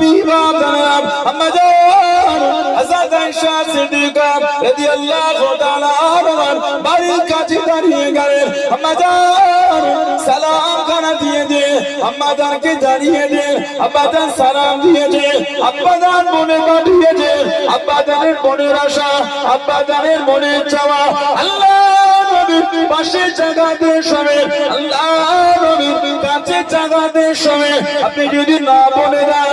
বিবা জানাব। আমাদের হযরত আয়েশা সিদ্দিকা রাদিয়াল্লাহু তাআলা আনহার বাড়ির কাছে দাঁড়িয়ে গেলেন। আমাদের সালাম খানা দিয়ে দে। আম্মাদানকে দাঁড়িয়ে দে। আব্বাদান সালাম দিয়ে দে। আব্বাদান মনে পাঠিয়ে দে। আব্বাদানের মনের আশা আব্বাদানের মনের চাওয়া। আল্লাহ আপনি যদি না বলে আপনি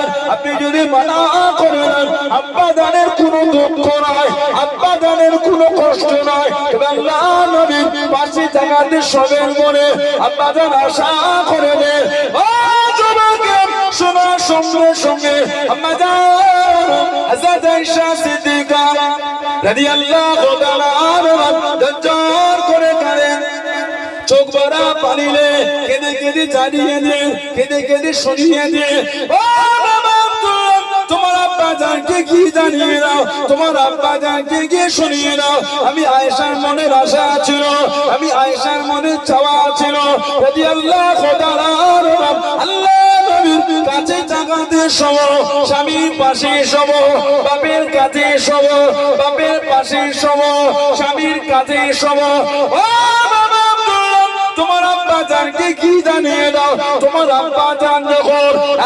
যদি মানা করে দেন আব্বাদানের কোনো দুঃখ নয় আব্বাদানের কোনো কষ্ট আল্লাহ নবীর পাশে জাগাতে সবের মনে আব্বাদান আশা করে দে ও চোখ ভরা পানিলে কেঁদে কেঁদে জানিয়ে দিয়ে কেঁদে কেঁদে শুনিয়ে দিয়ে আব্বা জানকে কি জানিয়ে দাও? তোমার আব্বা জানকে গিয়ে শুনিয়ে দাও। আমি আয়েশার মনের আশা ছিল, আমি আয়েশার মনের চাওয়া ছিল। যদি আল্লাহ আল্লাহ কাছে জাগাতে সব স্বামীর পাশে সব বাপের কাছে সব বাপের পাশে সব স্বামীর কাছে সব তোমার আব্বা জানকে কি জানিয়ে দাও? তোমার আব্বা জান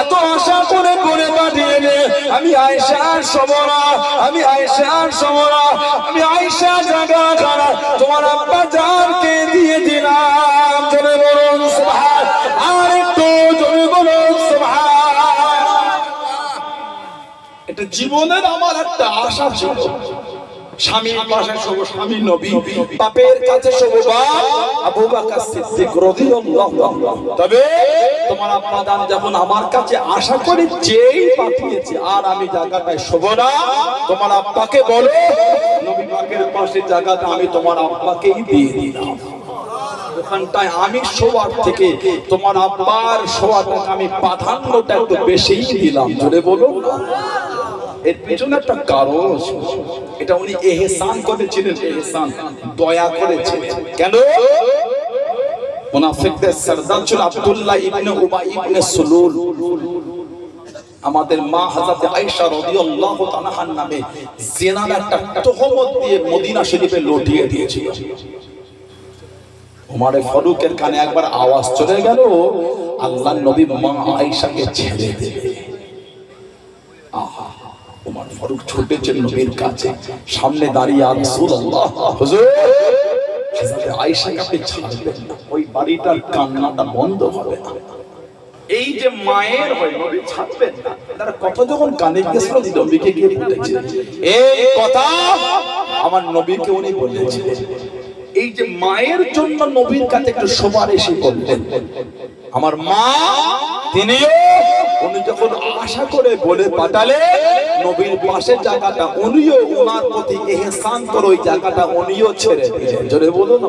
এত আশা আমি আয়সার সমরা, আমি আয়সার সমরা, আমি আয়সা জাগা জানা তোমার আব্বা জানকে দিয়ে দিলাম। জোরে বলুন, সুবহান। আর একটু জোরে বলুন, সুবহান। এটা জীবনের আমার একটা আশা ছিল। স্বামীর পাশে সব স্বামী নবী বাপের কাছে বাপ আবু বকর সিদ্দিক রাদিয়াল্লাহু তবে তোমার আব্বা দান যখন আমার কাছে আশা করে যেই পাঠিয়েছে আর আমি জায়গাটায় শোভ না। তোমার আব্বাকে বলো নবী পাকের পাশে জায়গাটা আমি তোমার আব্বাকেই দিয়ে দিলাম। ওখানটায় আমি শোয়ার থেকে তোমার আব্বার শোয়াটাকে আমি প্রাধান্যটা একটু বেশিই দিলাম। জোরে বলো। এর পেছনে একটা কারণ এটা উনি এহসান করেছিলেন এহসান। দয়া করেছিলেন কেন? মুনাফিকদের সরদার ছিল আব্দুল্লাহ ইবনে উবাই ইবনে সুলুল। আমাদের মা হযরত আয়েশা রাদিয়াল্লাহু নামে জিনার একটা তহমত দিয়ে মদিনা শরীফে লটিয়ে দিয়েছিল। ওমারে ফারুকের কানে একবার আওয়াজ চলে গেল আল্লাহ নবী মা আয়েশাকে ছেড়ে দেবে ফারুক ছুটেছেন নবীর কাছে। সামনে দাঁড়িয়ে আর রাসূলুল্লাহ হুজুর! হযরত আয়েশাকে আপনি ছাড়বেন না? ওই বাড়িটার কান্নাটা বন্ধ হবে না। এই যে মায়ের হয় নবী ছাড়বেন না। তারা কথা যখন কানে গেছিল নবীকে গিয়ে বলেছে এই কথা আমার নবীকে উনি বলেছিলেন এই যে মায়ের জন্য নবীর কাছে একটু সুপারিশি করলেন আমার মা তিনিও উনি যখন আশা করে বলে পাঠালে, নবীর পাশের জায়গাটা উনিও ওনার প্রতি এহসান করে ওই জায়গাটা উনিও ছেড়ে দিলেন। জোরে বলুন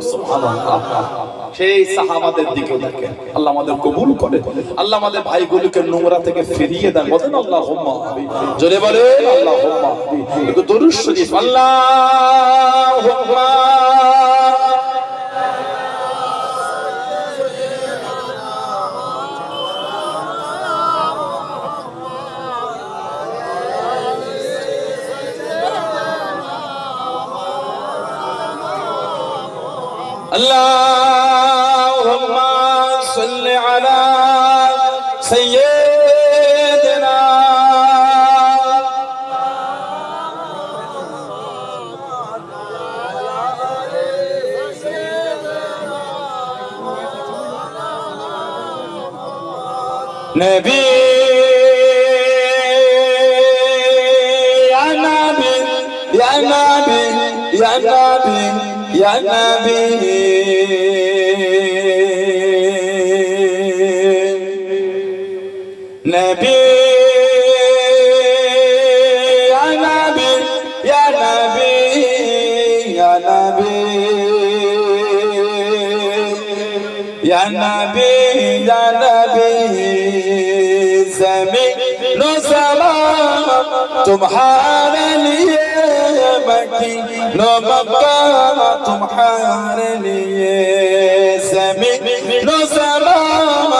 সেই সাহাবাদের দিকে দেখেন। আল্লাহ আমাদের কবুল করে। আল্লাহ আমাদের ভাইগুলোকে নোংরা থেকে ফিরিয়ে দেন। বলেন আল্লাহ জোরে বলে আল্লাহ দরুদ শরীফ। আল্লাহ اللهم صل على سيدنا نبي يا نبي يا نبي يا نبي. يا نبي. نبي. يا نبي. يا نبي. يا نبي. يا نبي. يا نبي. زمین و زمان تمہارے مدینہ مکہ تمہارے لیے زمین نو سلام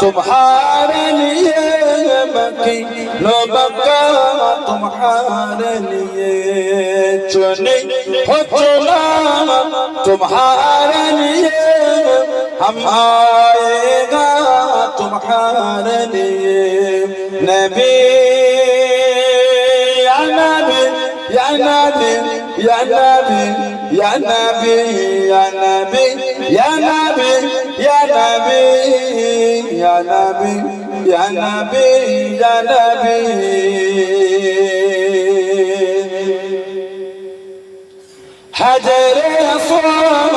تمہارے لیے مدینہ مکہ تمہارے لیے چنے ہو چلا تمہارے لیے ہم آئے گا يا نبي يا نبي يا نبي يا نبي يا نبي يا نبي يا نبي يا نبي. حجر الصوم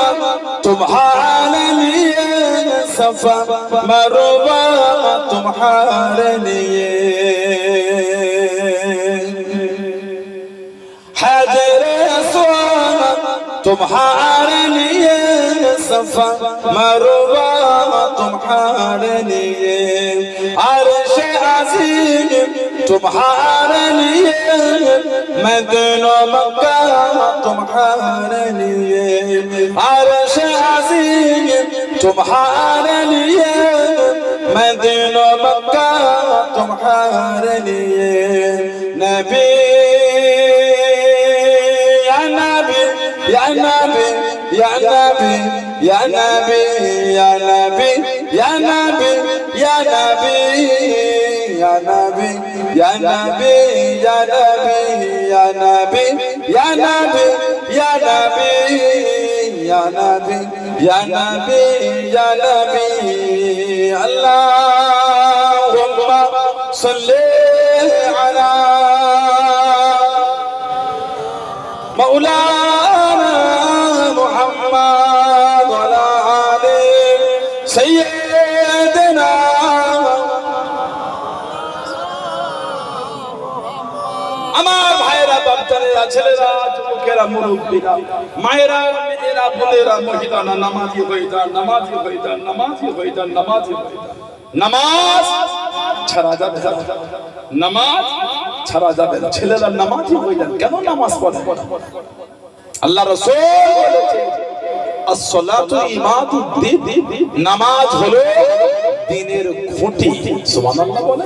تمحى علني صفا مروبا تمحى علني तुम्हारे लिए सफा मरुबा तुम्हारे लिए अर्श अजीम तुम्हारे लिए मदीना मक्का तुम्हारे लिए अर्श अजीम तुम्हारे लिए मदीना मक्का तुम्हारे लिए नबी يا نبي يا نبي يا نبي يا نبي يا نبي يا نبي يا نبي يا نبي يا نبي يا نبي يا نبي يا نبي يا نبي يا نبي اللهم صل ছেলেরা নামাজি হয়ে যান, নামাজি নামাজি কেন নামাজ পড়ে? আল্লাহ রসুল নামাজ হলো দিনের খুঁটি। সুবহানাল্লাহ বলে।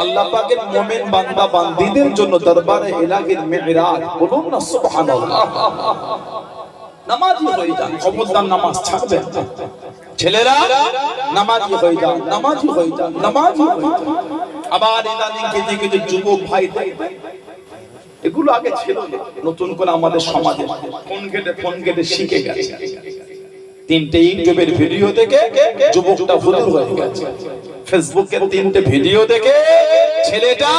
আল্লাহ পাকের বান্দা জন্য দরবারে বলুন না নতুন করে আমাদের সমাজে ফোন কেটে ফোন কেটে শিখে গেছে। তিনটে ইউটিউবের ভিডিও দেখে যুবকটা হুজুর হয়ে গেছে। ফেসবুকে তিনটে ভিডিও দেখে ছেলেটা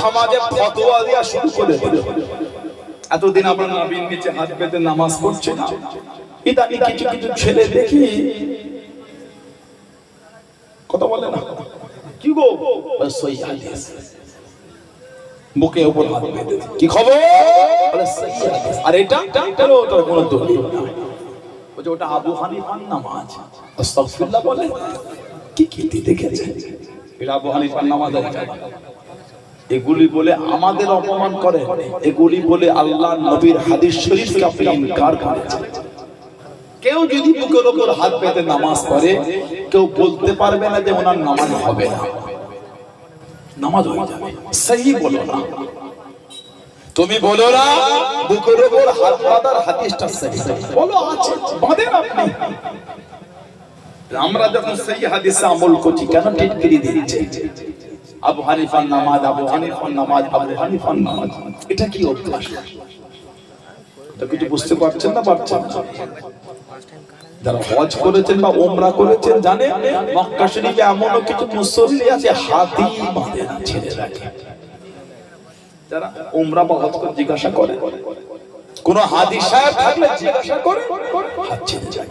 সমাজে ফতোয়া দেওয়া শুরু করে দিল। এতদিন আমরা নবীন নিচে হাত পেতে নামাজ পড়ছি না ইদানি কিছু কিছু ছেলে দেখি কথা বলে না। কি গো? সই হাদিস। বুকে উপর হাত বেঁধে কি খবর। আর এটা? এটারও ওটার কোনো দলিল বলছে ওটা আবু হানিফার নামাজ। আস্তাগফিরুল্লাহ বলে। কি কীর্তি দেখেছে এটা আবু এগুলি বলে আমাদের অপমান করে। এগুলি বলে আল্লাহ নবীর হাদিস শরীফকে আপনি ইনকার কেউ যদি বুকের ওপর হাত পেতে নামাজ পড়ে, কেউ বলতে পারবে না যে ওনার নামাজ হবে না। নামাজ হয়ে যাবে। সহি বলো না। তুমি বলো না, বুকের ওপর আমরা যখন সেই হাদিসে আমল করছি, কেন টিটকিরি দিচ্ছে? আবু হানিফার নামাজ, আবু হানিফার নামাজ, আবু হানিফার নামাজ, এটা কি অভ্যাস? এটা কিছু বুঝতে পারছেন না পারছেন যারা হজ করেছেন বা ওমরা করেছেন, জানেন, মক্কা শরীফে এমনও কিছু মুসল্লি আছে, হাতি বাঁধে না, ছেড়ে রাখে। যারা ওমরা বা হজ জিজ্ঞাসা করে। কোন হাদি সাহেব থাকলে জিজ্ঞাসা করে, হাত ছেড়ে যায়।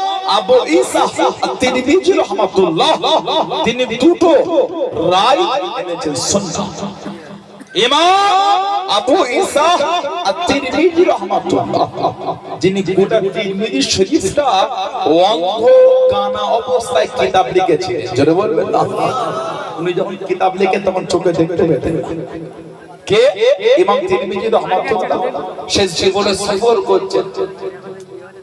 আবু ঈসা তিরমিজি রাহমাতুল্লাহ, তিনি দুটো রায় এনেছেন সুন্নাহ। যিনি শরীফটা অবস্থায় কিতাব বলবেন না? উনি যখন কিতাব তখন দেখতে পেতেন। কে? শেষ জীবনে সফর করছেন।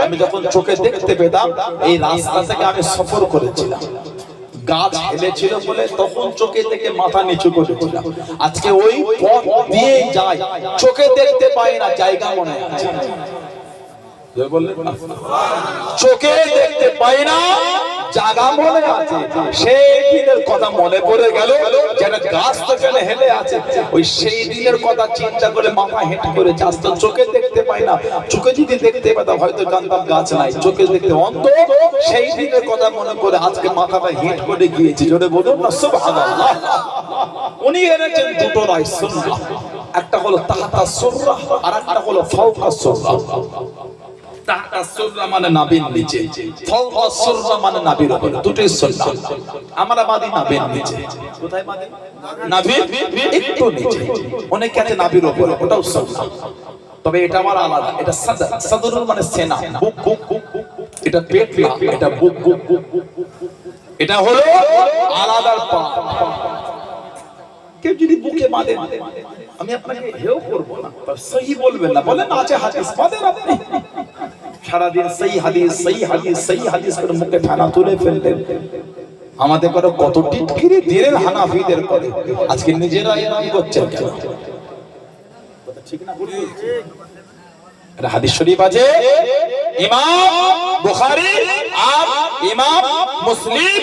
আমি যখন চোখে দেখতে পেতাম, এই রাস্তা থেকে আমি সফর করেছিলাম গাছ হেলেছিল বলে তখন চোখে থেকে মাথা নিচু করেছিলাম আজকে ওই পথ দিয়ে যায় চোখে দেখতে পাই না, জায়গা মনে আছে? চোখে দেখতে পাই না জায়গা মনে আছে। সেই দিনের কথা মনে পড়ে গেল, যেন গাছ তো কেন হেলে আছে। ওই সেই দিনের কথা চিন্তা করে মাথা হেঁটে করে যাস তো, চোখে দেখতে পাই না। চোখে যদি দেখতে পেতাম হয়তো জানতাম গাছ নাই। চোখে দেখতে অন্ধ, সেই দিনের কথা মনে করে আজকে মাথাটা হেঁট করে গিয়েছি। জোরে বলুন না, সুবহানাল্লাহ। উনি এনেছেন দুটো রায় একটা হলো তাহাতা সুররা আর একটা হলো ফাওকা সুররা মানে মানে দুটোই আমরা মাদি নাবির নিচে। কোথায় মাদি? নাবির একটু নিচে। তবে এটা আমার আলাদা। এটা সাদর সাদরুল মানে সেনা। এটা বুক। এটা হলো আলাদার পা কেউ যদি বুকে বাঁধেন আমি আপনাকে সহি বলবেন না। বলেন আছে হাদিস। বাঁধেন আপনি। সারাদিন সেই হাদিস সেই হাদিস সেই হাদিস করে মুখে ফেনা তুলে ফেললেন আমাদের করে কত টিটকিরি দিলেন হানাফিদের করে। আজকে নিজেরা এরকম করছেন কেন? হাদিস শরীফ আছে। ইমাম বুখারী আর ইমাম মুসলিম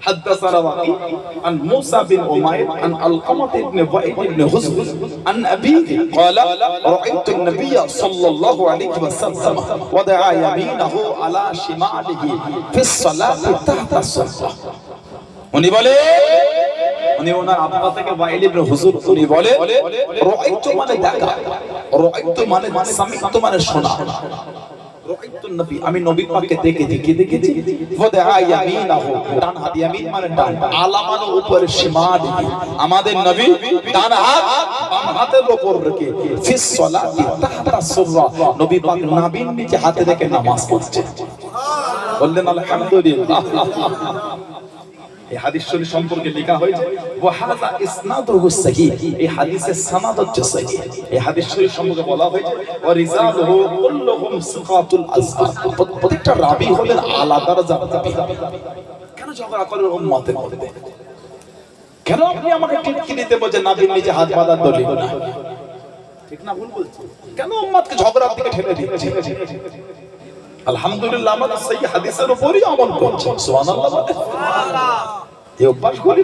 حدثنا وقيع عن موسى بن أمير عن القمة بن وائل بن حزن عن أبيه قال رأيت النبي صلى الله عليه وسلم وضع يمينه على شماله في الصلاة تحت الصلاة উনি বলে উনি ওনার আব্বা থেকে ওয়াইল ইবনে হুজুর উনি বলে রাআইতু মানে দেখা রাআইতু মানে সামিতু মানে শোনা রাআইতু মানে আমাদের নবী ডান হাত হাতের উপর রেখে নবী পাক নাবিন নিচে হাতে রেখে নামাজ পড়ছে। বললেন, আলহামদুলিল্লাহ। এই সম্পর্কে লেখা হয়েছে ওয়াহাদা বলা হয়েছে, ওয়া রিজালুহু কুল্লুহুম সিকাতুল আজহার প্রত্যেকটা রাবী হলেন আলা দরজার কেন ঝগড়া করেন উম্মতের কেন আপনি আমাকে টিটকি দিতে বলছেন, নাবির নিচে হাত বাঁধার দলিল না কেন উম্মাদকে ঝগড়ার দিকে ঠেলে দিচ্ছে আলহামদুলিল্লাহ আমাদের সেই হাদিসের উপরই আমল করছে সুবহানাল্লাহ বলে। এই অভ্যাসগুলি